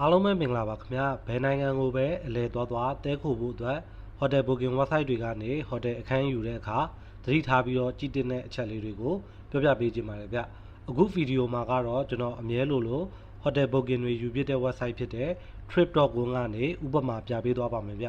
အားလုံးပဲမင်္ဂလာပါခင်ဗျာဘယ်နိုင်ငံကိုပဲအလဲသွားသွားတဲခိုဖို့အတွက်ဟိုတယ်ဘိုကင် website တွေကနေဟိုတယ်အခန်းယူတဲ့အခါသတိထားပြီးတော့ကြည့်တင်တဲ့အချက်လေးတွေကိုပြောပြပေးခြင်းပါတယ်ဗျအခုဗီဒီယိုမှာကတော့ကျွန်တော်အမြဲလိုလိုဟိုတယ်ဘိုကင်တွေယူပြတဲ့ website ဖြစ်တဲ့ trip.com ကနေဥပမာပြပေးသွားပါမယ်ဗျ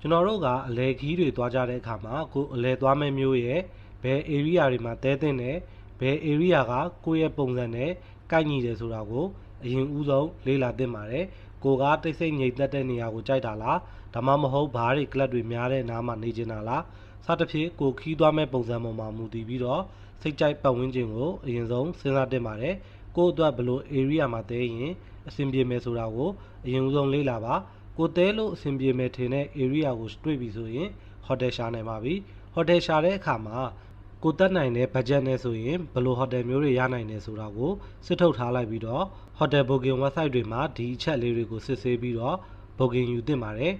ကျွန်တော်တို့ကအလဲခီးတွေသွားကြတဲ့အခါမှာကိုယ်အလဲသွားမဲ့မျိုးရဲ့ဘယ် area တွေမှာတဲတဲ့နဲ့ဘယ် area ကကိုယ့်ရဲ့ပုံစံနဲ့ကိုက်ညီတယ်ဆိုတာကိုအရင်ဦးဆုံးလေ့လာသင့်ပါတယ်ကိုကတိတ်ဆိတ်ငြိမ်သက်တဲ့နေရာကိုကြိုက်တာလားဒါမှမဟုတ်ဘားတွေကလပ်တွေများတဲ့နားမှာနေကျင်တာလားစသဖြင့်ကိုခီးသွားမဲ့ပုံစံပေါ်မှာမူတည်ပြီးတော့စိတ်ကြိုက်ပတ်ဝန်းကျင်ကိုအရင်ဆုံးစဉ်းစားသင့်ပါတယ်ကိုယ့်အတွက်ဘယ်လို area မှာတဲရင်အဆင်ပြေမယ်ဆိုတာကိုအရင်ဦးဆုံးလေ့လာပါ ကိုတဲလို့အဆင်ပြေမယ်ထင်တဲ့ area ကိုတွေ့ပြီဆိုရင်ဟိုတယ်ရှာနိုင်ပါပြီဟိုတယ်ရှာတဲ့အခါမှာကိုတက်နိုင်တဲ့ budget နဲ့ဆိုရင်ဘယ်လိုဟိုတယ်မျိုးတွေရနိုင်တယ်ဆိုတာကိုစစ်ထုတ်ထားလိုက်ပြီးတော့ဟိုတယ် booking website တွေမှာဒီအချက်လေးတွေကိုစစ်ဆေးပြီးတော့ booking ယူသင့်ပါတယ်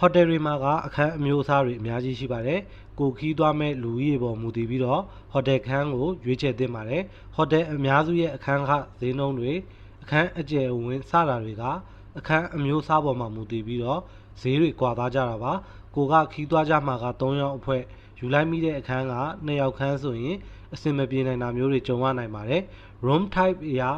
ဟိုတယ်တွေမှာကအခန်းအမျိုးအစားတွေအများကြီးရှိပါတယ်။ကိုခီးသွားမဲ့လူကြီးတွေပေါ်မူတည်ပြီးတော့ဟိုတယ်ခန်းကိုရွေးချယ်သင့်ပါတယ်။ဟိုတယ်အများစုရဲ့အခန်းကဈေးနှုန်းတွေအခန်းအကျယ်ဝန်းစတာတွေကအခန်းအမျိုးအစားပေါ်မှာမူတည်ပြီးတော့ဈေးတွေကွာသားကြတာပါ။ကိုကခီးသွားကြမှာက3ယောက်အဖွဲ့ယူလိုက်မိတဲ့အခန်းက2ယောက်ခန်းဆိုရင်အဆင်မပြေနိုင်တာမျိုးတွေကြုံရနိုင်ပါတယ်။ room type အရာ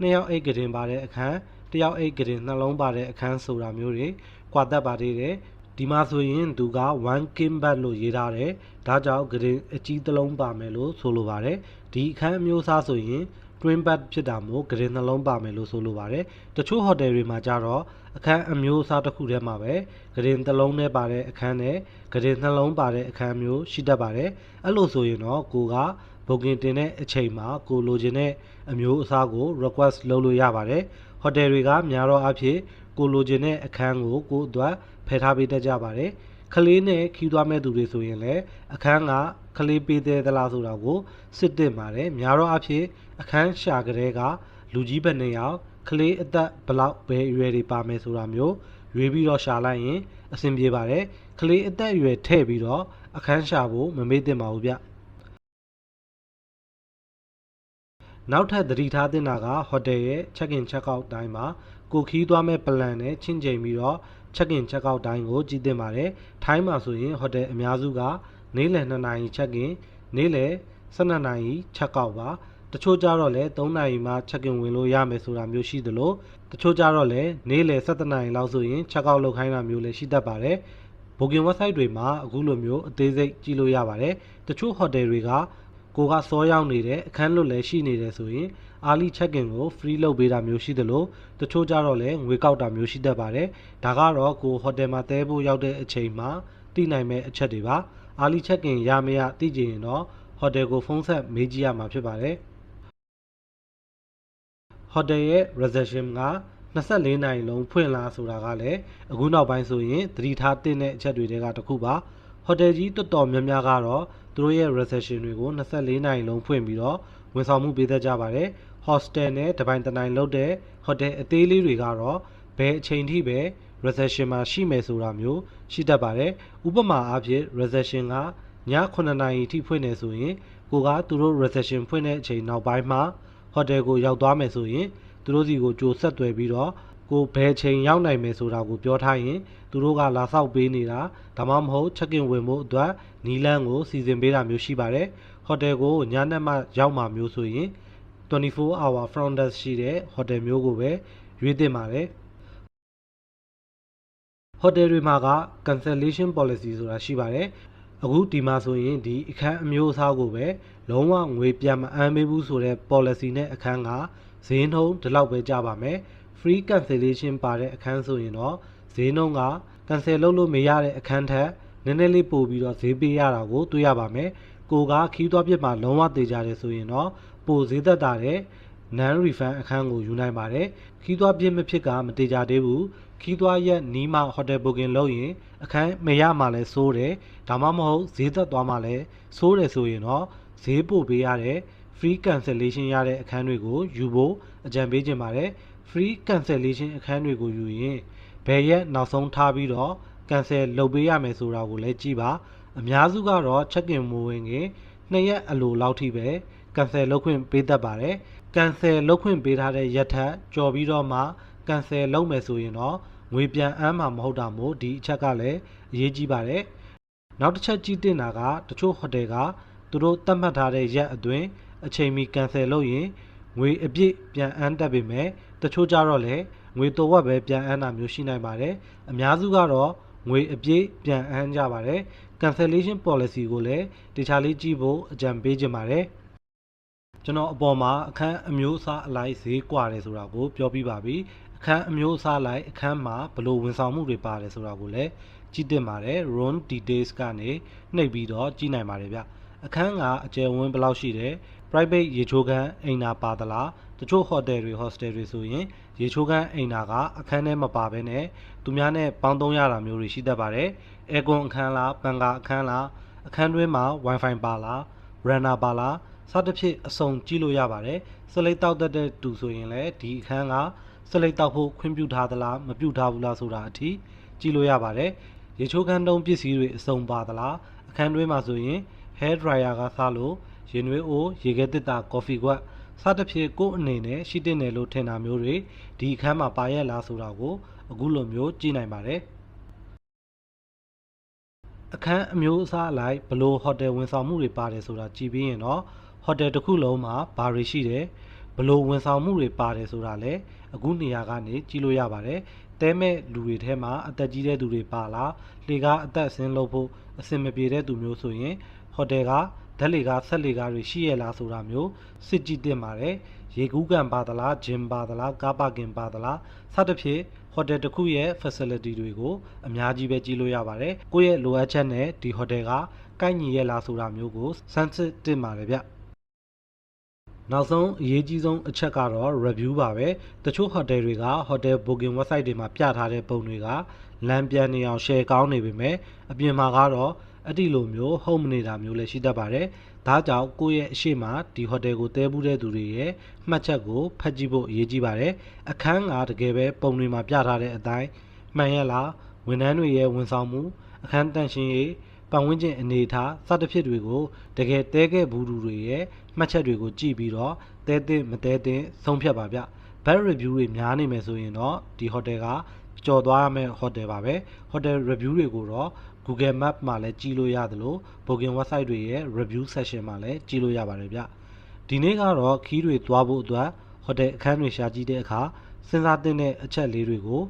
2ယောက်အိတ်ကတင်ပါတဲ့အခန်း တစ်ယောက်အိတ်ကတင်နှလုံးပါတဲ့အခန်းဆိုတာမျိုးတွေကွာတတ်ပါသေးတယ်ဒီမှာဆိုရင်သူက1 king bed လို့ရေးထားတယ်ဒါကြောင့်ဂရင်အကြီးတစ်လုံးပါမယ်လို့ဆိုလိုပါတယ်ဒီအခန်းအမျိုးအစားဆိုရင် twin bed ဖြစ်တာမို့ဂရင်နှလုံးပါမယ်လို့ဆိုလိုပါတယ်တချို့ဟိုတယ်တွေမှာကြတော့အခန်းအမျိုးအစားတစ်ခုတည်းမှာပဲဂရင်တစ်လုံးနဲ့ပါတဲ့အခန်းနဲ့ဂရင်နှလုံးပါတဲ့အခန်းမျိုးရှိတတ်ပါတယ်အဲ့လိုဆိုရင်တော့ကိုက booking တင်တဲ့အချိန်မှာကိုလိုချင်တဲ့အမျိုးအစားကို request လုပ်လို့ရပါတယ် ဟိုတယ်တွေကများတော့အဖြစ်ကိုလိုချင်တဲ့အခန်းကိုကိုအတွက်ဖယ်ထားပေးတတ်ကြပါတယ်။ကလေးနဲ့ခီးသွားမဲ့သူတွေဆိုရင်လည်းအခန်းကကလေးပေးသေးသလားဆိုတာကိုစစ်တင်ပါတယ်။များတော့အဖြစ်အခန်းရှာကလေးကလူကြီးဘယ်နှစ်ယောက်ကလေးအသက်ဘလောက်ပဲအရွယ်တွေပါမယ်ဆိုတာမျိုးရွေးပြီးတော့ရှာလိုက်ရင်အဆင်ပြေပါတယ်။ကလေးအသက်အရွယ်ထည့်ပြီးတော့အခန်းရှာဖို့မမေ့သင့်ပါဘူးဗျ။ နောက်ထပ်သတိထားသင့်တာကဟိုတယ်ရဲ့ check in check out တိုင်းမှာကိုခီးသွားမဲ့ plan နဲ့ချင်းချိန်ပြီးတော့ check in check out တိုင်းကိုကြည့်သင့်ပါတယ်။ထိုင်းမှာဆိုရင်ဟိုတယ်အများစုကနေ့လယ်2နာရီ check in နေ့လယ်12နာရီ check out ပါ။တချို့ကြတော့လည်း3နာရီမှ check in ဝင်လို့ရမယ်ဆိုတာမျိုးရှိသလိုတချို့ကြတော့လည်းနေ့လယ်17နာရီလောက်ဆိုရင် check out လုပ်ခိုင်းတာမျိုးလည်းရှိတတ်ပါတယ်။ booking website တွေမှာအခုလိုမျိုးအသေးစိတ်ကြည့်လို့ရပါတယ်။တချို့ဟိုတယ်တွေက ကိုကစောရောက်နေတဲ့အခန်းလွတ်လည်းရှိနေတယ်ဆိုရင် early check in ကို free လုပ်ပေးတာမျိုးရှိသလိုတချို့ကြတော့လည်းငွေကောက်တာမျိုးရှိတတ်ပါတယ်ဒါကတော့ကိုဟိုတယ်မှာတဲဖို့ရောက်တဲ့အချိန်မှာသိနိုင်မဲ့အချက်တွေပါ early check in ရမရသိကြရင်တော့ဟိုတယ်ကိုဖုန်းဆက်မေးကြည့်ရမှာဖြစ်ပါတယ်ဟိုတယ်ရဲ့ reservation က24နိုင်လုံးဖွင့်လာဆိုတာကလည်းအခုနောက်ပိုင်းဆိုရင်သတိထားတဲ့အချက်တွေတဲကတစ်ခုပါ ဟိုတယ်ကြီးတော်တော်များများကတော့သူတို့ရဲ့ reservation တွေကို24နိုင်လုံးဖွင့်ပြီးတော့ဝန်ဆောင်မှုပေးတတ်ကြပါတယ်။ hostel နဲ့တပိုင်းတနိုင်လုပ်တဲ့ hotel အသေးလေးတွေကတော့ဘယ်အချိန်ထိပဲ reservation မှာရှိမယ်ဆိုတာမျိုးရှိတတ်ပါတယ်။ဥပမာအားဖြင့် reservation ကည9နာရီထိဖွင့်နေဆိုရင်ကိုကသူတို့ reservation ဖွင့်တဲ့အချိန်နောက်ပိုင်းမှာ hotel ကိုရောက်သွားမယ်ဆိုရင်သူတို့စီကိုကြိုဆက်သွယ်ပြီးတော့ ကိုဘယ်ချိန်ရောက်နိုင်မယ်ဆိုတာကိုပြောထားရင်သူတို့ကလာဆောက်ပေးနေတာဒါမှမဟုတ် check in ဝင်ဖို့အတွက်နီလန်းကိုစီစဉ်ပေးတာမျိုးရှိပါတယ်ဟိုတယ်ကိုညနေမှရောက်မှာမျိုးဆိုရင်24 hour front desk ရှိတဲ့ဟိုတယ်မျိုးကိုပဲရွေးသင့်ပါတယ်ဟိုတယ်တွေမှာက cancellation policy ဆိုတာရှိပါတယ်အခုဒီမှာဆိုရင်ဒီအခန်းအမျိုးအစားကိုပဲလုံးဝငွေပြန်မအမ်းပေးဘူးဆိုတဲ့ policy နဲ့အခန်းကဈေးနှုန်းဒီလောက်ပဲကြပါမယ် free cancellation ပါတဲ့အခန်းဆိုရင်တော့ဈေးနှုန်းက cancel လုပ်လို့မရတဲ့အခန်းထက်နည်းနည်းလေးပို့ပြီးတော့ဈေးပေးရတာကိုတွေ့ရပါမယ်ကိုကခီးသွားပြစ်မှာလုံးဝသေးကြတယ်ဆိုရင်တော့ပိုဈေးသက်တာတဲ့ non refund အခန်းကိုယူနိုင်ပါတယ်ခီးသွားပြစ်မဖြစ်ကမတေကြသေးဘူးခီးသွားရက်နီးမှ hotel booking လုပ်ရင်အခန်းမရမှလည်းစိုးတယ်ဒါမှမဟုတ်ဈေးသက်သွားမှလည်းစိုးတယ်ဆိုရင်တော့ဈေးပို့ပေးရတဲ့ free cancellation ရတဲ့အခန်းတွေကိုယူဖို့အကြံပေးချင်ပါတယ် free cancellation အခန်းတွေကိုယူရင်ဘယ်ရက်နောက်ဆုံးထားပြီးတော့ cancel လုပ်ပေးရမယ်ဆိုတာကိုလည်းကြည့်ပါအများစုကတော့ check in မဝင်ခင်နှစ်ရက်အလိုလောက်ထိပဲ cancel လုပ်ခွင့်ပေးတတ်ပါတယ် cancel လုပ်ခွင့်ပေးထားတဲ့ရက်ထက်ကြော်ပြီးတော့မှ cancel လုပ်မယ်ဆိုရင်တော့ငွေပြန်အမ်းမှာမဟုတ်တာမို့ဒီအချက်ကလည်းအရေးကြီးပါတယ်နောက်တစ်ချက်ကြည့်တင်တာကတချို့ဟိုတယ်ကသူတို့သတ်မှတ်ထားတဲ့ရက်အတွင်းအချိန်မီ cancel လုပ်ရင်ငွေအပြည့်ပြန်အမ်းတတ်ပေမဲ့ တချို့ကြတော့လည်းငွေတော်ဝက်ပဲပြန်အမ်းတာမျိုးရှိနိုင်ပါတယ်အများစုကတော့ငွေအပြည့်ပြန်အမ်းကြပါတယ် cancellation policy ကိုလည်းတခြားလေးကြည့်ဖို့အကြံပေးချင်ပါတယ်ကျွန်တော်အပေါ်မှာအခန်းအမျိုးအစားအလိုက်ဈေးကွာတယ်ဆိုတာကိုပြောပြပါပြီအခန်းအမျိုးအစားလိုက်အခန်းမှာဘယ်လိုဝန်ဆောင်မှုတွေပါတယ်ဆိုတာကိုလည်းကြည့်တင်ပါတယ် room details ကနေနှိပ်ပြီးတော့ကြည့်နိုင်ပါတယ်ဗျအခန်းကအကျယ်ဝန်းဘယ်လောက်ရှိတယ် private ရေချိုးခန်းအိမ်နာပါသလားတချို့ hotel တွေ hostel တွေဆိုရင်ရေချိုးခန်းအိမ်နာကအခန်းထဲမပါဘဲနဲ့သူများနဲ့ပေါင်းသုံးရတာမျိုးတွေရှိတတ်ပါတယ်အဲကွန်အခန်းလားပန်ကာအခန်းလားအခန်းတွင်းမှာ wifi ပါလား runner ပါလားစသဖြင့်အစုံကြည့်လို့ရပါတယ်စလိတ်တောက်တတ်တဲ့သူဆိုရင်လည်းဒီအခန်းကစလိတ်တောက်ဖို့ခွင့်ပြုထားသလားမပြုထားဘူးလားဆိုတာအထိကြည့်လို့ရပါတယ်ရေချိုးခန်းတုံးပစ္စည်းတွေအစုံပါသလားအခန်းတွင်းမှာဆိုရင် hair dryer ကစားလို့ ရင်နွေးအိုးရေခဲတစ်တာ coffee ကွက်စသဖြင့်ကိုယ့်အနေနဲ့ရှိတင်တယ်လို့ထင်တာမျိုးတွေဒီအခန်းမှာပါရဲ့လားဆိုတာကိုအခုလိုမျိုးကြည့်နိုင်ပါတယ်အခန်းအမျိုးအစားအလိုက်ဘလို့ဟိုတယ်ဝန်ဆောင်မှုတွေပါတယ်ဆိုတာကြည့်ပြီးရင်တော့ဟိုတယ်တစ်ခုလုံးမှာဘာတွေရှိတယ်ဘလို့ဝန်ဆောင်မှုတွေပါတယ်ဆိုတာလည်းအခုနေရာကနေကြည့်လို့ရပါတယ်တဲမဲ့လူတွေထဲမှာအသက်ကြီးတဲ့သူတွေပါလားလေကားအသက်ဆင်းလို့ဖို့အဆင်မပြေတဲ့သူမျိုးဆိုရင်ဟိုတယ်က ဓာတ်လေကားဆက်လေကားတွေရှိရလားဆိုတာမျိုးစစ်ကြည့်တင်ပါတယ်ရေကူးကန်ပါသလားဂျင်ပါသလားကားပါကင်ပါသလားစသဖြင့်ဟိုတယ်တစ်ခုရဲ့ facility တွေကိုအများကြီးပဲကြည့်လို့ရပါတယ်ကိုယ့်ရဲ့လိုအပ်ချက်နဲ့ဒီဟိုတယ်ကကိုက်ညီရဲ့လားဆိုတာမျိုးကိုစမ်းစစ်တင်ပါတယ်ဗျနောက်ဆုံးအရေးကြီးဆုံးအချက်ကတော့ review ပါပဲတချို့ဟိုတယ်တွေက hotel booking website တွေမှာပြထားတဲ့ပုံတွေကလမ်းပြန်နေအောင် share ကောင်းနေပေမဲ့အပြင်မှာကတော့ အဲ့ဒီလိုမျိုး home နေတာမျိုးလည်းရှိတတ်ပါတယ်ဒါကြောင့်ကိုယ့်ရဲ့အရှိမဒီဟိုတယ်ကိုတဲဘူးတဲ့သူတွေရဲ့မှတ်ချက်ကိုဖတ်ကြည့်ဖို့အရေးကြီးပါတယ်အခန်းကတကယ်ပဲပုံတွေမှာပြထားတဲ့အတိုင်းမှန်ရလားဝန်ထမ်းတွေရဲ့ဝန်ဆောင်မှုအခန်းတန့်ရှင်းရေးပတ်ဝန်းကျင်အနေအထားစသဖြင့်တွေကိုတကယ်တဲခဲ့ဘူးသူတွေရဲ့မှတ်ချက်တွေကိုကြည့်ပြီးတော့တဲတဲ့မတဲတဲ့ဆုံးဖြတ်ပါဗျ bad review တွေများနေမယ်ဆိုရင်တော့ဒီဟိုတယ်ကကြော်သွားရမယ့်ဟိုတယ်ပါပဲဟိုတယ် review တွေကိုတော့ Google Map မှာလည်းကြည့်လို့ရသလို Booking website တွေရဲ့ review section မှာလည်းကြည့်လို့ရပါတယ်ဗျဒီနေ့ကတော့ခီးတွေသွားဖို့အတွက်ဟိုတယ်အခန်းတွေရှာကြည့်တဲ့အခါစဉ်းစားသင့်တဲ့အချက်လေးတွေကို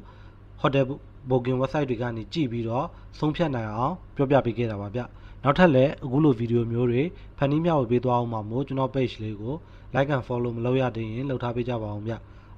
ဟိုတယ် Booking website တွေကနေကြည့်ပြီးတော့ဆုံးဖြတ်နိုင်အောင်ပြောပြပေးခဲ့တာပါဗျနောက်ထပ်လည်းအခုလိုဗီဒီယိုမျိုးတွေဖန်တီးမျှဝေပေးသွားအောင်မှာမို့ကျွန်တော် page လေးကို like and follow မလုပ်ရသေးရင်လုပ်ထားပေးကြပါအောင်ဗျ